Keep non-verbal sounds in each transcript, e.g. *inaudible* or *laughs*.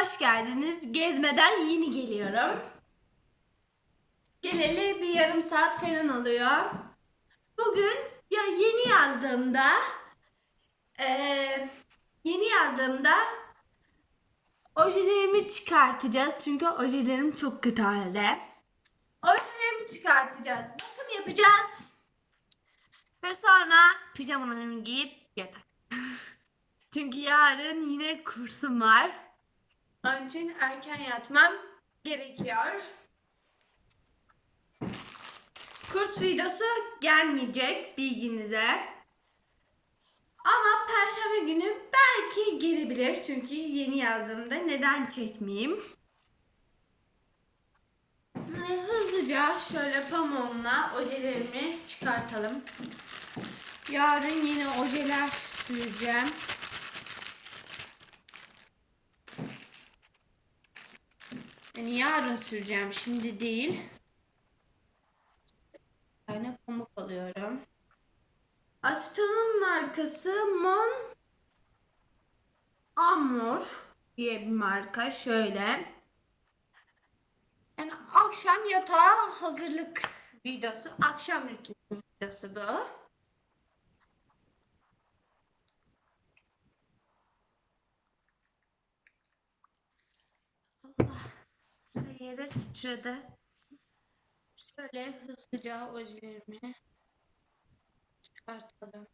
hoş geldiniz. Gezmeden yeni geliyorum. Geleli bir yarım saat falan oluyor. Bugün ya yeni yazdığımda eee, yeni yazdığımda ojelerimi çıkartacağız. Çünkü ojelerim çok kötü halde. Ojelerimi çıkartacağız. Bakım yapacağız. Ve sonra pijamalarımı giyip yatak. *laughs* Çünkü yarın yine kursum var. İçin erken yatmam gerekiyor. Kurs videosu gelmeyecek bilginize. Ama perşembe günü belki gelebilir. Çünkü yeni yazdığımda neden çekmeyeyim? Hızlıca şöyle pamuğumla ojelerimi çıkartalım. Yarın yine ojeler süreceğim. Yani yarın süreceğim şimdi değil. Bir tane pamuk alıyorum. Asiton'un markası Mon Amor diye bir marka şöyle. Yani akşam yatağa hazırlık videosu, akşam rutini videosu bu. Allah yere sıçradı. Şöyle hızlıca ojelerimi çıkartalım.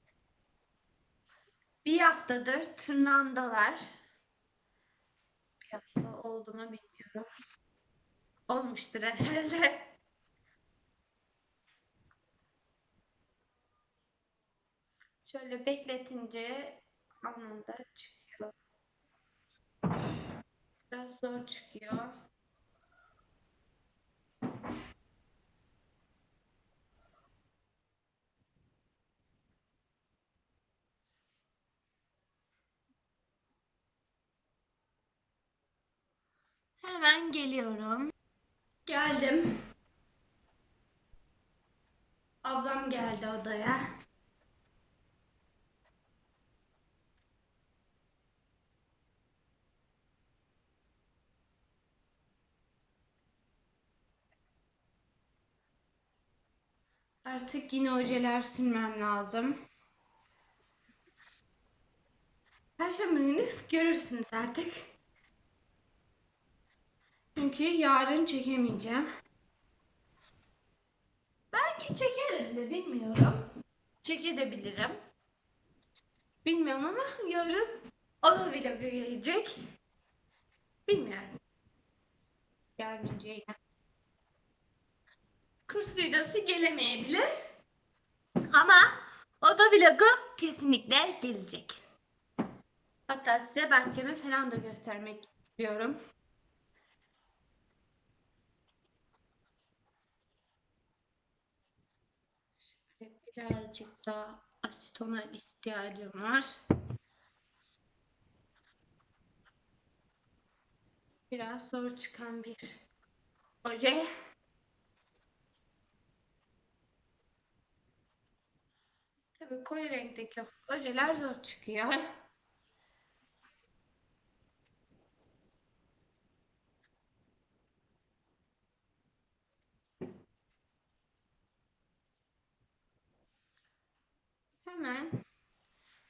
Bir haftadır tırnağımdalar. Bir hafta oldu mu bilmiyorum. Olmuştur herhalde. Şöyle bekletince anında çıkıyor. Biraz zor çıkıyor. Hemen geliyorum. Geldim. Ablam geldi odaya. Artık yine ojeler sürmem lazım. Perşembe günü görürsünüz artık. Çünkü yarın çekemeyeceğim. Belki çekerim de bilmiyorum. Çekebilirim. Bilmiyorum ama yarın o da vloga gelecek. Bilmiyorum. Gelmeyeceğine. Kurs videosu gelemeyebilir. Ama o da vlogu kesinlikle gelecek. Hatta size bahçemi falan da göstermek istiyorum. Şöyle birazcık daha asitona ihtiyacım var. Biraz zor çıkan bir oje. Tabii koyu renkteki ojeler zor çıkıyor. Hemen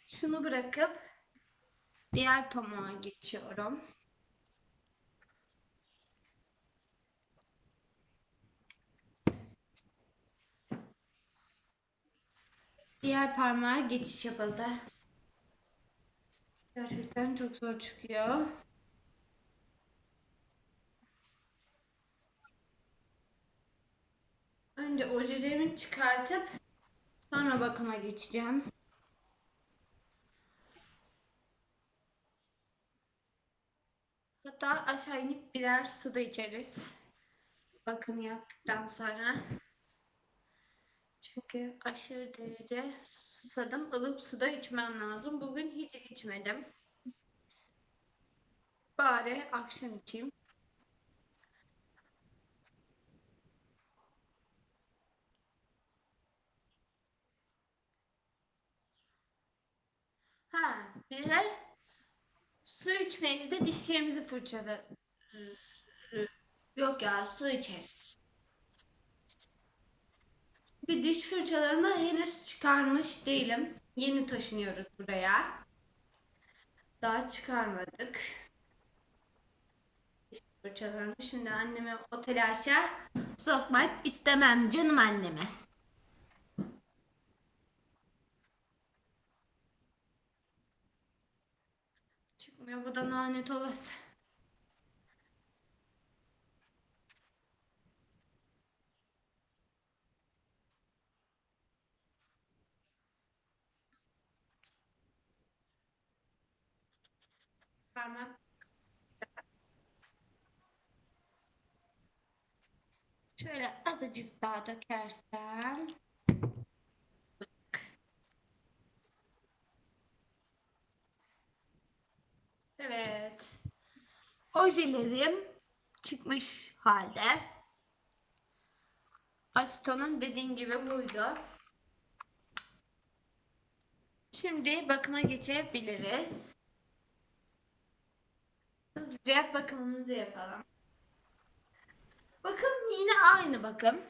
şunu bırakıp diğer pamuğa geçiyorum. Diğer parmağa geçiş yapıldı. Gerçekten çok zor çıkıyor. Önce ojelerimi çıkartıp sonra bakıma geçeceğim. Hatta aşağı inip birer su da içeriz. Bakım yaptıktan sonra. Çünkü aşırı derece susadım. Ilık suda içmem lazım. Bugün hiç içmedim. Bari akşam içeyim. Ha, bir de Su içmeyi de dişlerimizi fırçala. Yok ya su içeriz. Bir diş fırçalarımı henüz çıkarmış değilim. Yeni taşınıyoruz buraya. Daha çıkarmadık. Fırçalarımı şimdi anneme o telaşa sokmak istemem canım anneme. Çıkmıyor bu da lanet olası. Parmak Şöyle azıcık daha dökersem. Evet. Ojelerim çıkmış halde. Asiton'un dediğim gibi buydu. Şimdi bakıma geçebiliriz. Hızlıca bakımımızı yapalım. Bakım yine aynı bakım.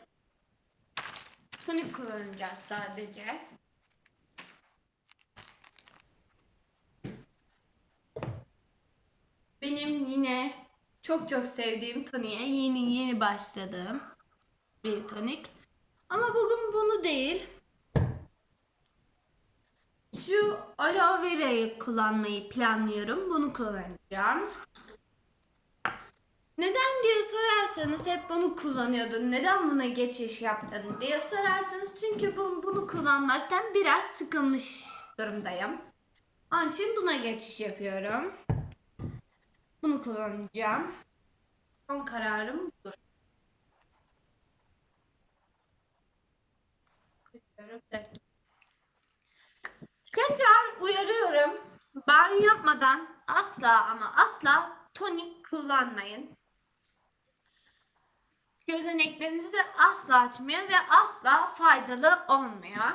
Tonik kullanacağız sadece. Benim yine çok çok sevdiğim toniğe yeni yeni başladığım bir tonik. Ama bugün bunu değil. Şu aloe vera'yı kullanmayı planlıyorum. Bunu kullanacağım. Neden diye sorarsanız hep bunu kullanıyordun. Neden buna geçiş yaptın diye sorarsanız çünkü bu, bunu kullanmaktan biraz sıkılmış durumdayım. Onun için buna geçiş yapıyorum. Bunu kullanacağım. Son kararım budur. Tekrar uyarıyorum. Banyo yapmadan asla ama asla tonik kullanmayın. Gözeneklerinizi asla açmıyor ve asla faydalı olmuyor.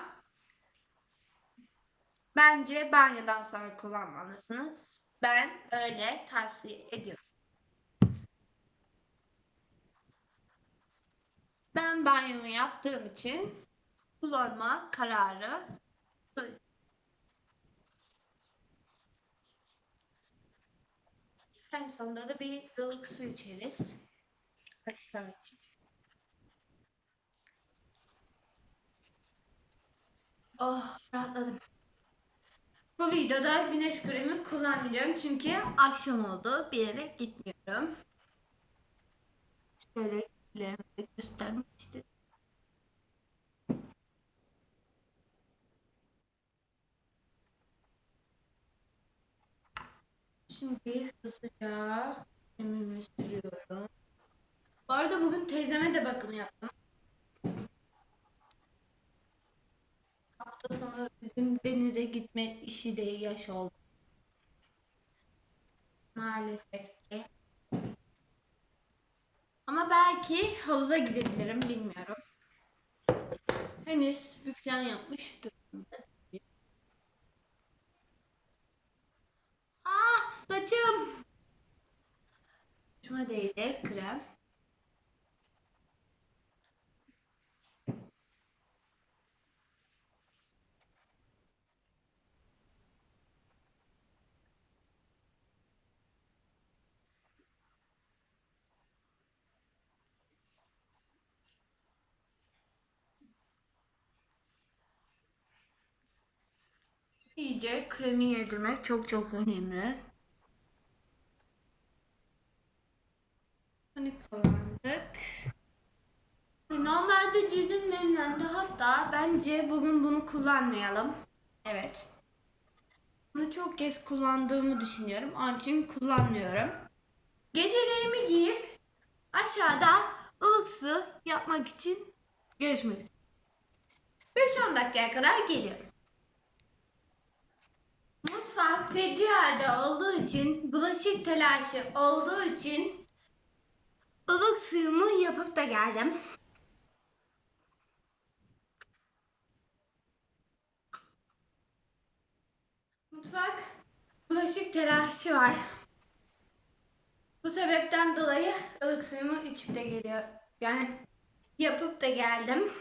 Bence banyodan sonra kullanmalısınız. Ben öyle tavsiye ediyorum. Ben banyomu yaptığım için kullanma kararı. En sonunda da bir ılık su içeriz. Aşağı. Oh rahatladım. Videoda güneş kremi kullanmıyorum çünkü akşam oldu. Bir yere gitmiyorum. Şöyle ellerimi de göstermek istedim. Şimdi hızlıca kremimi sürüyorum. Bu arada bugün teyzeme de bakım yaptım. Hafta sonu bizim denize gitme işi de yaş oldu. Maalesef ki. Ama belki havuza gidebilirim bilmiyorum. Henüz bir plan yapmış durumda. Ah saçım. Saçıma değdi krem. İyice kremi yedirmek çok çok önemli. Hani kullandık. Normalde cildim nemlendi. Hatta bence bugün bunu kullanmayalım. Evet. Bunu çok kez kullandığımı düşünüyorum. Onun için kullanmıyorum. Gecelerimi giyip aşağıda ılık su yapmak için görüşmek üzere. 5-10 dakikaya kadar geliyorum. Mutfak feci halde olduğu için, bulaşık telaşı olduğu için ılık suyumu yapıp da geldim. Mutfak bulaşık telaşı var. Bu sebepten dolayı ılık suyumu içip de geliyor. Yani yapıp da geldim.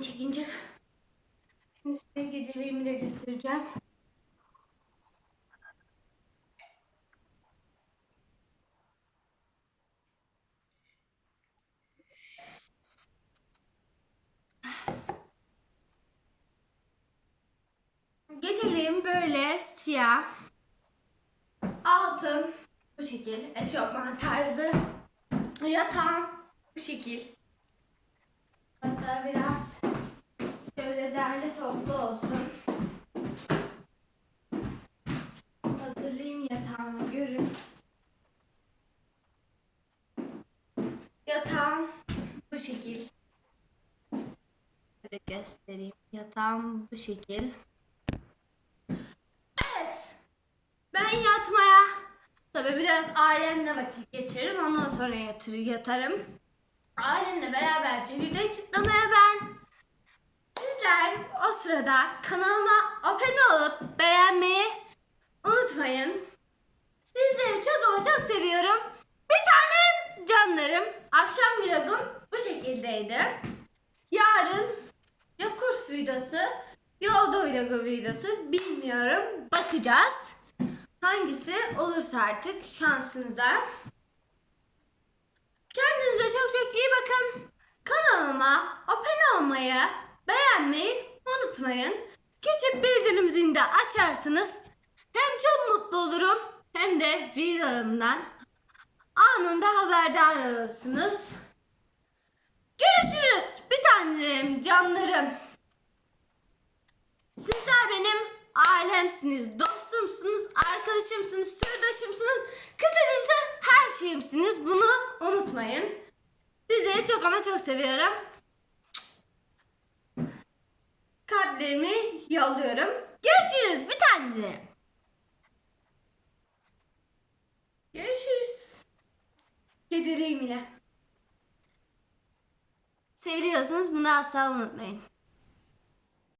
Çekince şimdi size geceliğimi de göstereceğim. Geceliğim böyle siyah. Altım bu şekil. Eşofman tarzı. Yatağım bu şekil. Hatta biraz şöyle derli toplu olsun. Hazırlayayım yatağımı görün. Yatağım bu şekil. Şöyle göstereyim. Yatağım bu şekil. Evet. Ben yatmaya tabii biraz ailemle vakit geçiririm. Ondan sonra yatır, yatarım. Ailemle beraber video çıtlamaya ben. Sizler o sırada kanalıma abone olup beğenmeyi unutmayın. Sizleri çok ama çok seviyorum. Bir tanem canlarım. Akşam vlogum bu şekildeydi. Yarın ya kurs videosu ya oda vlogu videosu bilmiyorum. Bakacağız. Hangisi olursa artık şansınıza. Kendinize çok çok iyi bakın. Kanalıma abone olmayı, beğenmeyi unutmayın. Küçük bildirim zilini de açarsınız. Hem çok mutlu olurum hem de videolarımdan anında haberdar olursunuz. Görüşürüz. Bir tanem canlarım. Sizler benim ailemsiniz, dostumsunuz, arkadaşımsınız, sırdaşımsınız, kısacası her şeyimsiniz. Bunu unutmayın. Sizi çok ama çok seviyorum. Kalplerimi yolluyorum. Görüşürüz bir tane. Görüşürüz. Geceleyin yine. Seviliyorsanız bunu asla unutmayın.